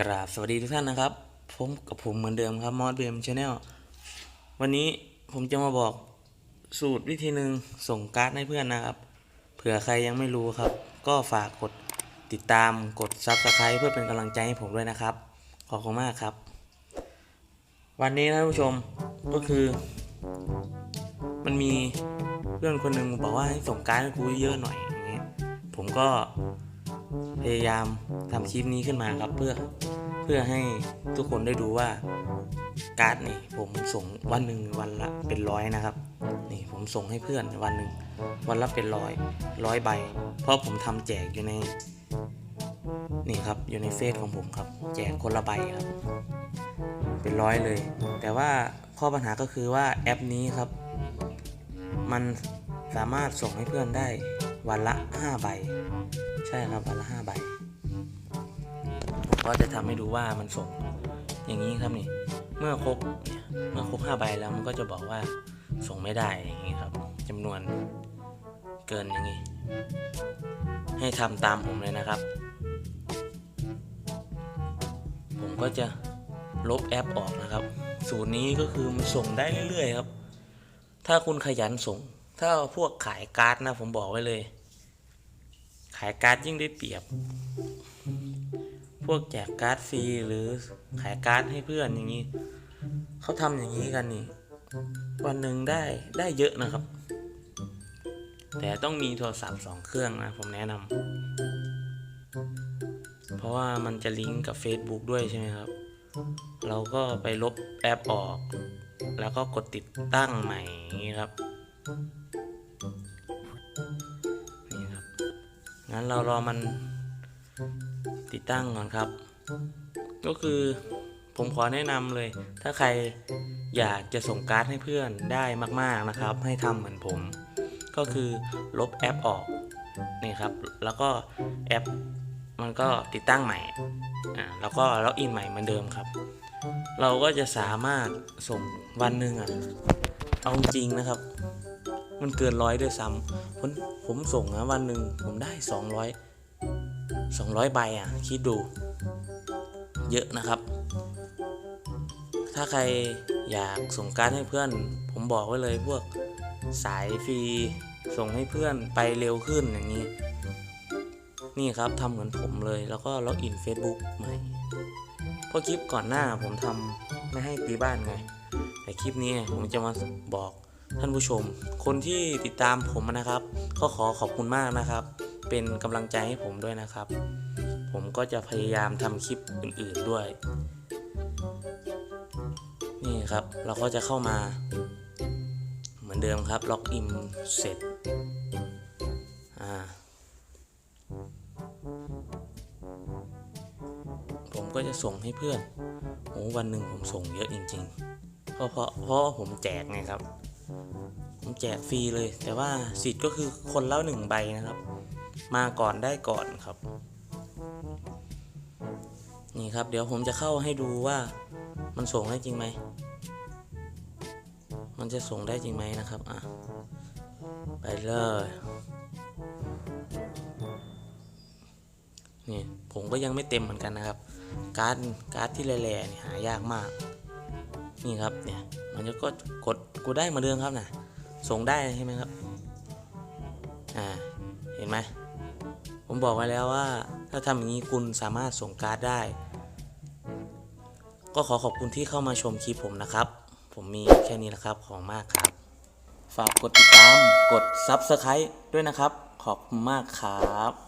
กราบสวัสดีทุกท่านนะครับผมกับผมเหมือนเดิมครับมอสเบมชาแนลวันนี้ผมจะมาบอกสูตรวิธีหนึ่งส่งการ์ดให้เพื่อนนะครับ เผื่อใครยังไม่รู้ครับ ก็ฝากกดติดตามกดซับสไคร b ์เพื่อเป็นกำลังใจให้ผมด้วยนะครับ ขอบคุณมากครับ วันนี้นะท่านผู้ชมก็คือ มันมีเพื่อนคนหนึ่งบอกว่าให้ส่งการ์ดให้กูเยอะหน่อยอย่างเงี้ยผมก็ พยายามทำคลิปนี้ขึ้นมาครับเพื่อเพื่อให้ทุกคนได้ดูว่าการ์ดนี่ผมส่งวันหนึ่งวันละเป็นร้อยนะครับนี่ผมส่งให้เพื่อนวันหนึ่งวันละเป็นร้อยร้อยใบ เพราะผมทำแจกอยู่ในนี่ครับอยู่ในเฟซของผมครับ แจกคนละใบครับ เป็นร้อยเลย แต่ว่าข้อปัญหาก็คือว่าแอปนี้ครับ มัน สามารถส่งให้เพื่อนได้วันละ 5 ใบ ใช่ครับวันละ 5 ใบผมก็จะทำให้ดูว่ามันส่งอย่างนี้ครับนี่ เมื่อครบเมื่อครบ 5 ใบแล้วมันก็จะบอกว่าส่งไม่ได้อย่างนี้ครับจำนวนเกินอย่างนี้ ให้ทำตามผมเลยนะครับ ผมก็จะลบแอปออกนะครับ สูตรนี้ก็คือมันส่งได้เรื่อยๆครับ ถ้าคุณขยันส่ง ถ้าพวกขายการ์ดนะผมบอกไว้เลย ขายการ์ดยิ่งได้เปรียบ พวกแจกการ์ดฟรีหรือขายการ์ดให้เพื่อนอย่างนี้เขาทำอย่างนี้กันนี่ วันหนึ่งได้ได้เยอะนะครับ แต่ต้องมีโทรศัพท์สองเครื่องนะผมแนะนำเพราะว่ามันจะลิงก์กับ Facebook ด้วยใช่ไหมครับ เราก็ไปลบแอปออก แล้วก็กดติดตั้งใหม่นี้ครับ นี่ครับ งั้นเรารอมันติดตั้งก่อนครับ ก็คือผมขอแนะนำเลย ถ้าใครอยากจะส่งการ์ดให้เพื่อนได้มาก ๆนะครับ ให้ทำเหมือนผม ก็คือลบแอปออกนี่ครับ แล้วก็แอปมันก็ติดตั้งใหม่อ่าแล้วก็ล็อกอินใหม่เหมือนเดิมครับ เราก็จะสามารถส่งวันหนึ่งอะเอาจริงนะครับ มันเกินร้อยด้วยซ้ำผมผมส่งนะวันหนึ่งผมได้ 200 200 ใบอะ คิดดู เยอะนะครับ ถ้าใครอยากส่งการให้เพื่อน ผมบอกไว้เลยพวกสายฟรีส่งให้เพื่อนไปเร็วขึ้นอย่างนี้ นี่ครับทำเหมือนผมเลยแล้วก็ล็อกอิน Facebook ใหม่เพราะคลิปก่อนหน้าผมทำไม่ให้ตีบ้านไง แต่คลิปนี้ผมจะมาบอก ท่านผู้ชม คนที่ติดตามผมนะครับ ก็ขอขอบคุณมากนะครับ เป็นกำลังใจให้ผมด้วยนะครับ ผมก็จะพยายามทำคลิปอื่น ๆด้วย นี่ครับเราก็จะเข้ามา เหมือนเดิมครับล็อกอินเสร็จอ่าผมก็จะส่งให้เพื่อนโอ้วันหนึ่งผมส่งเยอะจริง ๆ เพราะเพราะเพราะผมแจกไงครับ ผมแจกฟรีเลย แต่ว่าสิทธิ์ก็คือคนละหนึ่งใบนะครับ มาก่อนได้ก่อนครับ นี่ครับ เดี๋ยวผมจะเข้าให้ดูว่ามันส่งได้จริงไหม มันจะส่งได้จริงไหมนะครับ อะ ไปเลย นี่ผมก็ยังไม่เต็มเหมือนกันนะครับ การ์ดการ์ดที่แหล่ๆหายากมาก นี่ครับเนี่ยมันจะก็กดกูได้มาเดิมครับนะส่งได้ใช่ไหมครับอ่าเห็นไหมผมบอกไว้แล้วว่า ถ้าทำอย่างนี้คุณสามารถส่งการ์ดได้ ก็ขอขอบคุณที่เข้ามาชมคลิปผมนะครับ ผมมีแค่นี้นะครับของมากครับ ฝากกดติดตามกด Subscribe ด้วยนะครับ ขอบคุณมากครับ